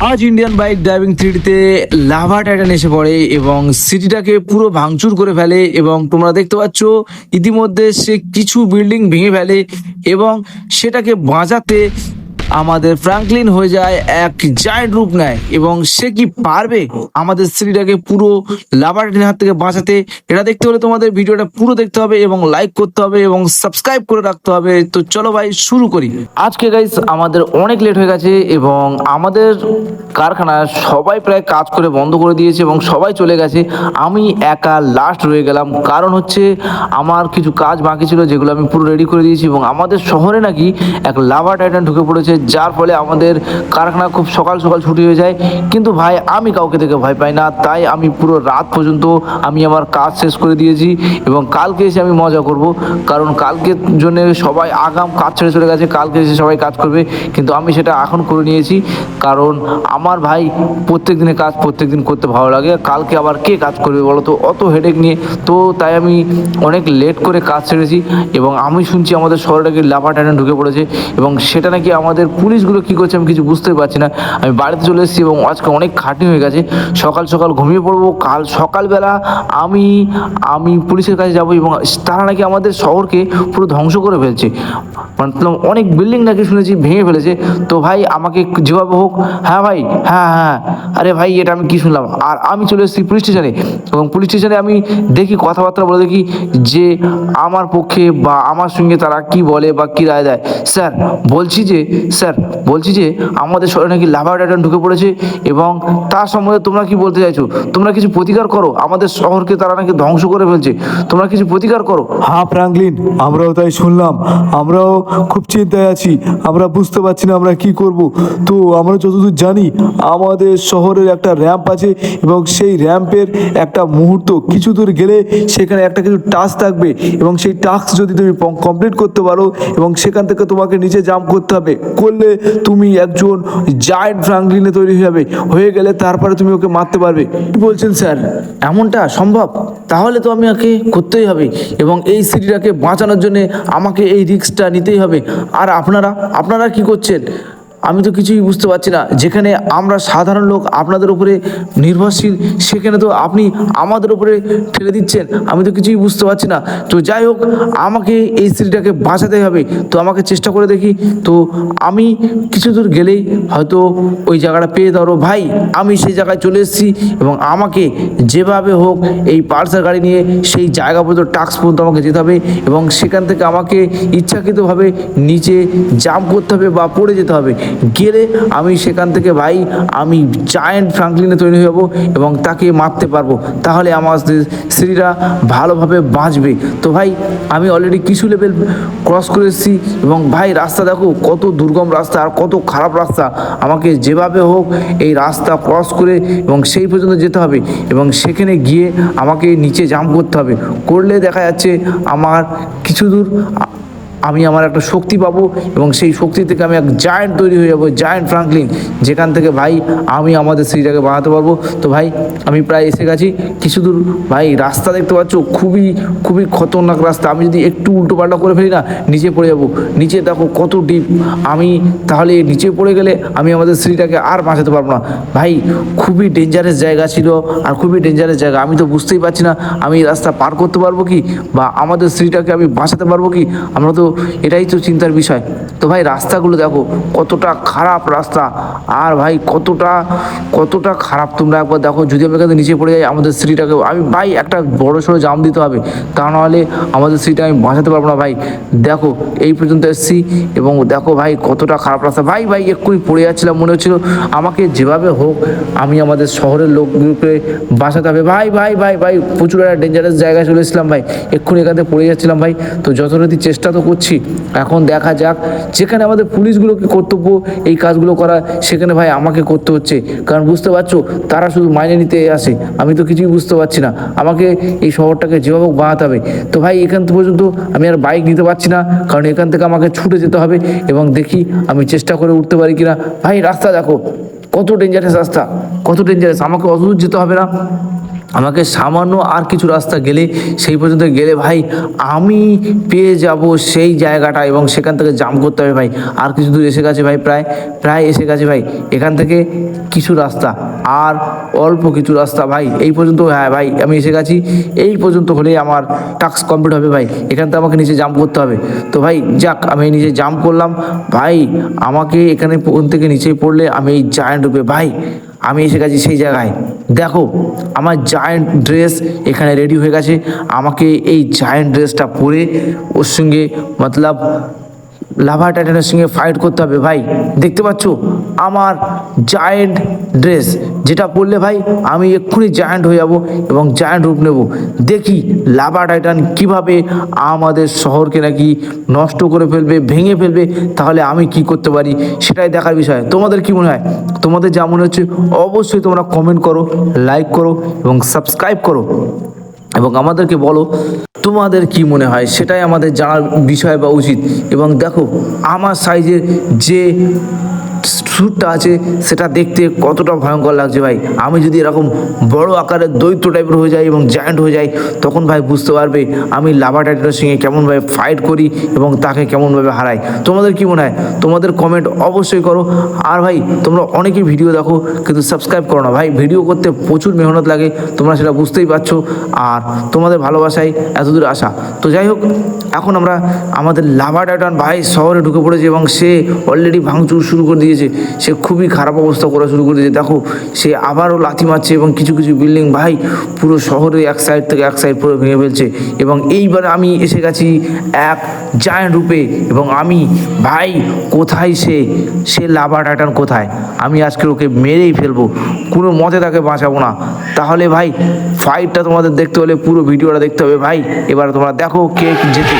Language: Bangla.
আজ ইন্ডিয়ান বাইক ড্রাইভিং থ্রিডিতে লাভা টাইটান এসে পড়ে এবং সিটিটাকে পুরো ভাঙচুর করে ফেলে এবং তোমরা দেখতে পাচ্ছ, ইতিমধ্যে সে কিছু বিল্ডিং ভেঙে ফেলে এবং সেটাকে বাঁচাতে আমাদের ফ্রাঙ্কলিন হয়ে যায় এক জায়েন্ট রূপ নেয় এবং সে কি পারবে আমাদের স্ত্রীটাকে পুরো লাভা হাত থেকে বাঁচাতে? এটা দেখতে হলে তোমাদের ভিডিওটা পুরো দেখতে হবে এবং লাইক করতে হবে এবং সাবস্ক্রাইব করে রাখতে হবে। তো চলো ভাই, শুরু করি। আজকে গাইস আমাদের অনেক লেট হয়ে গেছে এবং আমাদের কারখানায় সবাই প্রায় কাজ করে বন্ধ করে দিয়েছে এবং সবাই চলে গেছে। আমি একা লাস্ট রয়ে গেলাম। কারণ হচ্ছে আমার কিছু কাজ বাকি ছিল যেগুলো আমি পুরো রেডি করে দিয়েছি এবং আমাদের শহরে নাকি এক লাভা টাইটান ঢুকে পড়েছে যার ফলে আমাদের কারখানা খুব সকাল সকাল ছুটি হয়ে যায়। কিন্তু ভাই, আমি কাউকে থেকে ভয় পাই না। তাই আমি পুরো রাত পর্যন্ত আমি আমার কাজ শেষ করে দিয়েছি এবং কালকে এসে আমি মজা করব। কারণ কালকের জন্য সবাই আগাম কাজ ছেড়ে চলে গেছে। কালকে এসে সবাই কাজ করবে। কিন্তু আমি সেটা এখন করে নিয়েছি। কারণ আমার ভাই প্রত্যেক দিনের কাজ প্রত্যেক দিন করতে ভালো লাগে। কালকে আবার কে কাজ করবে বলো তো? অত হেডেক নিয়ে। তো তাই আমি অনেক লেট করে কাজ ছেড়েছি এবং আমি শুনছি আমাদের শহরটাকে লাভা টাইটান ঢুকে পড়েছে। এবং সেটা নাকি আমাদের পুলিশগুলো কী করছে আমি কিছু বুঝতে পারছি না। আমি বাড়িতে চলে এসেছি এবং আজকে অনেক খাটনি হয়ে গেছে। সকাল সকাল ঘুমিয়ে পড়ব। কাল সকালবেলা আমি আমি পুলিশের কাছে যাব এবং তারা নাকি আমাদের শহরকে পুরো ধ্বংস করে ফেলছে। মানে অনেক বিল্ডিং নাকি শুনেছি ভেঙে ফেলেছে। তো ভাই, আমাকে যেভাবে হোক হ্যাঁ ভাই হ্যাঁ হ্যাঁ আরে ভাই, এটা আমি কি শুনলাম? আর আমি চলে এসেছি পুলিশ স্টেশনে এবং পুলিশ স্টেশনে আমি দেখি, কথাবার্তা বলে দেখি যে আমার পক্ষে বা আমার সঙ্গে তারা কি বলে বা কি রায় দেয়। স্যার, বলছি যে স্যার, বলছি যে আমাদের শহরে নাকি লাভা টাইটান ঢুকে পড়েছে এবং তার সম্বন্ধে তোমরা কি বলতে চাইছো? তোমরা কিছু প্রতিকার করো? আমাদের শহরকে তারা নাকি ধ্বংস করে ফেলছে। তোমরা কিছু প্রতিকার করো? হ্যাঁ ফ্রাঙ্কলিন আমরাও তাই শুনলাম। আমরাও খুব চিন্তায় আছি। আমরা বুঝতে পারছি না আমরা কি করব। তো আমরা যতদূর জানি, আমাদের শহরের একটা র্যাম্প আছে এবং সেই র্যাম্পের একটা মুহূর্ত কিছু দূর গেলে সেখানে একটা কিছু টাস্ক থাকবে এবং সেই টাস্ক যদি তুমি কমপ্লিট করতে পারো এবং সেখান থেকে তোমাকে নিচে জাম্প করতে হবে। করলে তুমি একজন জায়েন্ট ফ্রাঙ্কলিনে তৈরি হয়ে যাবে। হয়ে গেলে তারপরে তুমি ওকে মারতে পারবে। বলছেন স্যার? এমনটা সম্ভব? তাহলে তো আমি ওকে করতেই হবে এবং এই সিটিটাকে বাঁচানোর জন্য আমাকে এই রিক্সটা নিতেই হবে। আর আপনারা? আপনারা কি করছেন? আমি তো কিছুই বুঝতে পারছি না। যেখানে আমরা সাধারণ লোক আপনাদের উপরে নির্ভরশীল, সেখানে তো আপনি আমাদের উপরে ঠেলে দিচ্ছেন। আমি তো কিছুই বুঝতে পারছি না। তো যাই হোক, আমাকে এই সিটিটাকে বাঁচাতে হবে। তো আমাকে চেষ্টা করে দেখি। তো আমি কিছু দূর গেলেই হয়তো ওই জায়গাটা পেয়ে ধরো। ভাই, আমি সেই জায়গায় চলে এসেছি এবং আমাকে যেভাবে হোক এই পার্সার গাড়ি নিয়ে সেই জায়গা পর্যন্ত টাক্স পর্যন্ত আমাকে যেতে হবে এবং সেখান থেকে আমাকে ইচ্ছাকৃতভাবে নিচে জাম্প করতে হবে বা পড়ে যেতে হবে। গেলে আমি সেখান থেকে ভাই, আমি জায়েন্ট ফ্রাঙ্কলিনে তৈরি হয়ে যাব এবং তাকে মারতে পারব। তাহলে আমার স্ত্রীরা ভালোভাবে বাঁচবে। তো ভাই, আমি অলরেডি কিছু লেভেল ক্রস করে এসেছি এবং ভাই, রাস্তা দেখো, কত দুর্গম রাস্তা আর কত খারাপ রাস্তা। আমাকে যেভাবে হোক এই রাস্তা ক্রস করে এবং সেই পর্যন্ত যেতে হবে এবং সেখানে গিয়ে আমাকে নিচে জাম্প করতে হবে। করলে দেখা যাচ্ছে আমার কিছু দূর আমি আমার একটা শক্তি পাবো এবং সেই শক্তি থেকে আমি এক জায়েন্ট তৈরি হয়ে যাব জায়েন্ট ফ্রাঙ্কলিন যেখান থেকে ভাই আমি আমাদের স্ত্রীটাকে বানাতে পারব। তো ভাই, আমি প্রায় এসে গেছি। কিছু দূর, ভাই, রাস্তা দেখতে পাচ্ছ? খুবই খুবই খতরনাক রাস্তা। আমি যদি একটু উল্টো পাল্টা করে ফেলি না, নিচে পড়ে যাব। নিচে দেখো কত ডিপ আমি তাহলে নিচে পড়ে গেলে আমি আমাদের স্ত্রীটাকে আর বাঁচাতে পারব না। ভাই, খুবই ডেঞ্জারাস জায়গা ছিল আর খুবই ডেঞ্জারাস জায়গা। আমি তো বুঝতেই পারছি না, আমি রাস্তা পার করতে পারব কি? বা আমাদের স্ত্রীটাকে আমি বাঁচাতে পারব কি? আমরা তো এটাই তো চিন্তার বিষয়। তো ভাই, রাস্তাগুলো দেখো, কতটা খারাপ রাস্তা। আর ভাই, কতটা কতটা খারাপ তোমরা একবার দেখো। যদি আমি এখানে নিচে পড়ে যাই, আমাদের স্ত্রীটাকে আমি ভাই, একটা বড় সড়ো জাম দিতে হবে। তা নাহলে আমাদের স্ত্রীটা আমি বাঁচাতে পারব না ভাই। দেখো, এই পর্যন্ত এসেছি এবং দেখো ভাই, কতটা খারাপ রাস্তা। ভাই ভাই, এক্ষুনি পড়ে যাচ্ছিলাম, মনে হচ্ছিল আমাকে যেভাবে হোক, আমি আমাদের শহরের লোকগুলোকে বাঁচাতে হবে। ভাই ভাই ভাই ভাই, প্রচুর একটা ডেঞ্জারাস জায়গায় চলে এসেছিলাম ভাই। এক্ষুনি এখান থেকে পড়ে যাচ্ছিলাম ভাই। তো যথারীতি চেষ্টা তো করছি। এখন দেখা যাক, যেখানে আমাদের পুলিশগুলোকে কর্তব্য এই কাজগুলো করা, সেখানে ভাই আমাকে করতে হচ্ছে। কারণ বুঝতে পারছ, তারা শুধু মাইনে নিতে আসে। আমি তো কিছুই বুঝতে পারছি না। আমাকে এই শহরটাকে যেভাবে বাঁচাতে হবে। তো ভাই, এখান পর্যন্ত আমি আর বাইক নিতে পারছি না। কারণ এখান থেকে আমাকে ছুটে যেতে হবে এবং দেখি আমি চেষ্টা করে উঠতে পারি কিনা। ভাই, রাস্তা দেখো। কত ডেঞ্জারাস রাস্তা। কত ডেঞ্জারাস আমাকে অত দূর যেতে হবে না। আমাকে সামান্য আর কিছু রাস্তা গেলে সেই পর্যন্ত গেলে ভাই আমি পেয়ে যাব সেই জায়গাটা এবং সেখান থেকে জাম করতে হবে ভাই। আর কিছু দূর এসে গেছে ভাই, প্রায় প্রায় এসে গেছে ভাই। এখান থেকে কিছু রাস্তা আর অল্প কিছু রাস্তা ভাই। এই পর্যন্ত হ্যাঁ ভাই, আমি এসে গেছি। এই পর্যন্ত হলেই আমার টাস্ক কমপ্লিট হবে ভাই। এখান থেকে আমাকে নিচে জাম্প করতে হবে। তো ভাই যাক, আমি নিচে জাম্প করলাম। ভাই, আমাকে এখানে থেকে নিচে পড়লে আমি এই জায়ান্ট রূপে ভাই, আমি এসে গেছি সেই জায়গায়। দেখো, আমার জায়েন্ট ড্রেস এখানে রেডি হয়ে গেছে। আমাকে এই জায়েন্ট ড্রেসটা পরে ওর সঙ্গে মতলব লাভা টাইটানের সঙ্গে ফাইট করতে হবে ভাই। দেখতে পাচ্ছ? আমার জায়েন্ট ড্রেস যেটা পরলে ভাই আমি এক্ষুনি জায়ান্ট হয়ে যাব এবং জায়ান্ট রূপ নেব। দেখি লাভা টাইটান কীভাবে আমাদের শহরকে নাকি নষ্ট করে ফেলবে, ভেঙে ফেলবে, তাহলে আমি কি করতে পারি সেটাই দেখার বিষয়। তোমাদের কি মনে হয়? তোমাদের যা মনে হচ্ছে অবশ্যই তোমরা কমেন্ট করো লাইক করো এবং সাবস্ক্রাইব করো। এবং আমাদেরকে বলো, তোমাদের কি মনে হয়? সেটাই আমাদের জানার বিষয় বা উচিত। এবং দেখো, আমার সাইজের যে স্যুটটা আছে, সেটা দেখতে কতটা ভয়ঙ্কর লাগছে ভাই। আমি যদি এরকম বড় আকারের দৈত্য টাইপের হয়ে যাই এবং জায়ান্ট হয়ে যাই, তখন ভাই বুঝতে পারবে আমি লাভা টাইটানের সঙ্গে কেমনভাবে ফাইট করি এবং তাকে কেমনভাবে হারাই। তোমাদের কি মনে হয়? তোমাদের কমেন্ট অবশ্যই করো। আর ভাই, তোমরা অনেকেই ভিডিও দেখো, কিন্তু সাবস্ক্রাইব করো না। ভাই ভিডিও করতে প্রচুর মেহনত লাগে, তোমরা সেটা বুঝতেই পারছ। আর তোমাদের ভালোবাসায় এতদূর আসা তো যাই হোক, এখন আমরা আমাদের লাভা টাইটান ভাই শহরে ঢুকে পড়েছে এবং সে অলরেডি ভাঙচুর শুরু করে দিয়েছে। সে খুবই খারাপ অবস্থা করা শুরু করে দিয়েছে। দেখো, সে আবারও লাথি মারছে এবং কিছু কিছু বিল্ডিং ভাই পুরো শহরে এক সাইড থেকে এক সাইড পুরো ভেঙে ফেলছে। এবং এইবার আমি এসে গেছি এক জায়ান্ট রূপে এবং আমি, ভাই, কোথায় সে? সে লাভা টাইটান কোথায়? আমি আজকে ওকে মেরেই ফেলব, কোনো মতে তাকে বাঁচাবো না। তাহলে ভাই ফাইটটা তোমাদের দেখতে হলে পুরো ভিডিওটা দেখতে হবে। ভাই, এবার তোমরা দেখো কে জেতে।